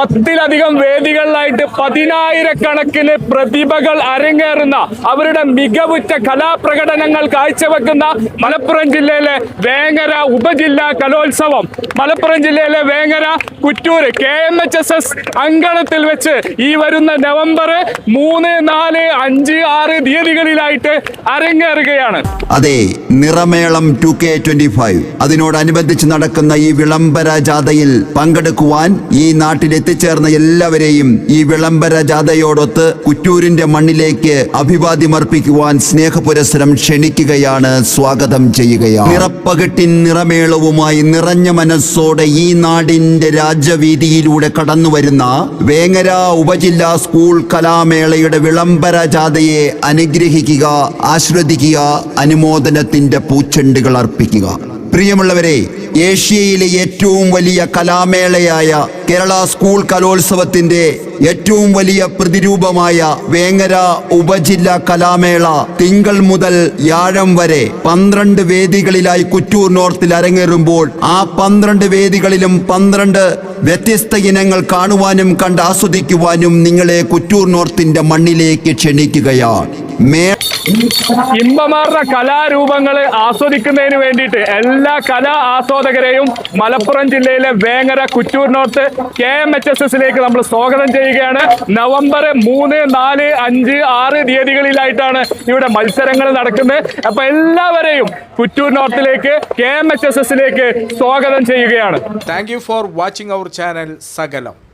പത്തിലധികം വേദികളിലായിട്ട് പതിനായിരക്കണക്കിന് പ്രതിഭകൾ അരങ്ങേറുന്ന അവരുടെ മികവുറ്റ കലാപ്രകടനങ്ങൾ കാഴ്ചവെക്കുന്ന മലപ്പുറം ജില്ലയിലെ വേങ്ങര ഉപജില്ലാ കലോത്സവം. മലപ്പുറം ജില്ലയിലെ Vengara Kuttoor K M H S S അങ്കണത്തിൽ വെച്ച് ഈ വരുന്ന നവംബർ മൂന്ന് നാല് അഞ്ച് ആറ് തീയതികളിലായിട്ട് അരങ്ങേറുകയാണ്. അതെ നിറമേളം ടു കെ ട്വന്റി ഫൈവ്. അതിനോടനുബന്ധിച്ച് നടക്കുന്ന ഈ വിളംബര ജാഥയിൽ പങ്കെടുക്കുവാൻ ഈ നാട്ടിൽ എത്തിച്ചേർന്ന എല്ലാവരെയും ഈ വിളംബര ജാഥയോടൊത്ത് കുറ്റൂരിന്റെ മണ്ണിലേക്ക് അഭിവാദ്യമർപ്പിക്കുവാൻ സ്നേഹപുരസരം ക്ഷണിക്കുകയാണ് സ്വാഗതം ചെയ്യുകയാണ്. നിറപ്പകട്ടിൻ നിറമേളവുമായി നിറഞ്ഞ മനസ്സോടെ ഈ നാടിന്റെ രാജവീതിയിലൂടെ കടന്നു വരുന്ന വേങ്ങര ഉപജില്ലാ സ്കൂൾ കലാമേളയുടെ വിളംബര ജാഥയെ അനുഗ്രഹിക്കുക ആശ്രദിക്കുക അനുമോദനത്തിന്റെ പൂച്ചെണ്ടുകൾ അർപ്പിക്കുക. പ്രിയമുള്ളവരെ ഏഷ്യയിലെ ഏറ്റവും വലിയ കലാമേളയായ കേരള സ്കൂൾ കലോത്സവത്തിന്റെ ഏറ്റവും വലിയ പ്രതിരൂപമായ വേങ്ങര ഉപജില്ലാ കലാമേള തിങ്കൾ മുതൽ വ്യാഴം വരെ പന്ത്രണ്ട് വേദികളിലായി കുറ്റൂർ നോർത്തിൽ അരങ്ങേറുമ്പോൾ ആ പന്ത്രണ്ട് വേദികളിലും പന്ത്രണ്ട് വ്യത്യസ്ത ഇനങ്ങൾ കാണുവാനും കണ്ട് ആസ്വദിക്കുവാനും നിങ്ങളെ കുറ്റൂർ നോർത്തിന്റെ മണ്ണിലേക്ക് ക്ഷണിക്കുകയാണ്. ഇമ്പമാർന്ന കലാരൂപങ്ങൾ ആസ്വദിക്കുന്നതിന് വേണ്ടിയിട്ട് എല്ലാ കലാ ആസ്വാദകരെയും മലപ്പുറം ജില്ലയിലെ Vengara Kuttoor north K M H S എസിലേക്ക് നമ്മൾ സ്വാഗതം ചെയ്യുകയാണ് നവംബർ മൂന്ന് നാല് അഞ്ച് ആറ് തീയതികളിലായിട്ടാണ് ഇവിടെ മത്സരങ്ങൾ നടക്കുന്നത്. അപ്പൊ എല്ലാവരെയും കുറ്റൂർ നോർത്തിലേക്ക് കെ എം എച്ച് എസ് എസിലേക്ക് സ്വാഗതം ചെയ്യുകയാണ്. Thank you for watching our channel Sagalam.